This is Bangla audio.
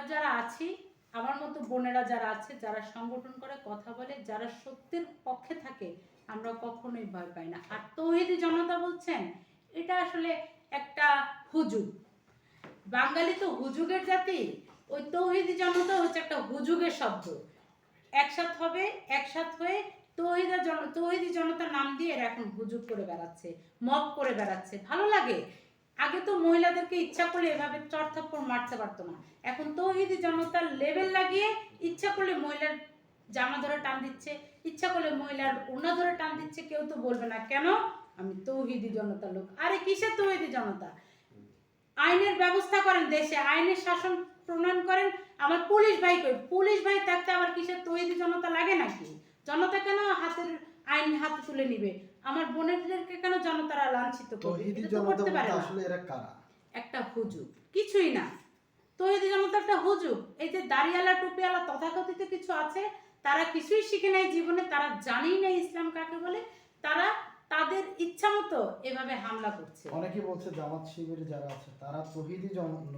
আমরা যারা আছি, আমার মতো বোনেরা যারা আছে, যারা সংগঠন করে, কথা বলে, যারা সত্যের পক্ষে থাকে, আমরা কখনোই ভয় পাই না। আর তৌহিদি জনতা বলছেন, এটা আসলে একটা হুজুগ। বাঙালি তো হুজুগের জাতি, ওই তৌহিদি জনতা হচ্ছে একটা হুজুগের শব্দ। একসাথ হবে, একসাথ হয়ে তৌহিদা জন, তৌহিদি জনতা নাম দিয়ে এরা এখন হুজুগ করে বেড়াচ্ছে মব করে বেড়াচ্ছে। ভালো লাগে? আগে তো মহিলাদেরকে ইচ্ছা করলে এভাবে চড়থাপ্পড় মারতে পারতো না। এখন তৌহিদি জনতার লেভেল লাগিয়ে ইচ্ছা করলে মহিলার জামা ধরে টান দিচ্ছে, ইচ্ছা করলে মহিলার ওনা ধরে টান দিচ্ছে, কেউ তো বলবে না। কেন? আমি তৌহিদি জনতার লোক। আরে কিসের তৌহিদি জনতা? আইনের ব্যবস্থা করেন দেশে, আইনের শাসন প্রণয়ন করেন। আমার পুলিশ ভাই কই? পুলিশ ভাই থাকতে আবার কিসের তৈরি জনতা লাগে নাকি? জনতা কেন হাতের আইন হাতে তুলে নিবে? আমার বোনেদেরকে কেন জনতারা লাঞ্ছিত তহিদি করতে পারে আসলে এরা কারা? একটা হুজুগ কিছুই না। তৈরি জনতা একটা হুজুগ এই যে দাড়িওয়ালা টুপিওয়ালা তথাকথিত কিছু আছে তারা কিছুই শিখে নাই জীবনে তারা জানেই না ইসলাম কাকে বলে তারা তাদের ইচ্ছা মতো এভাবে হামলা করছে। অনেকে বলছে জামাত শিবির যারা আছে তারা তহিদি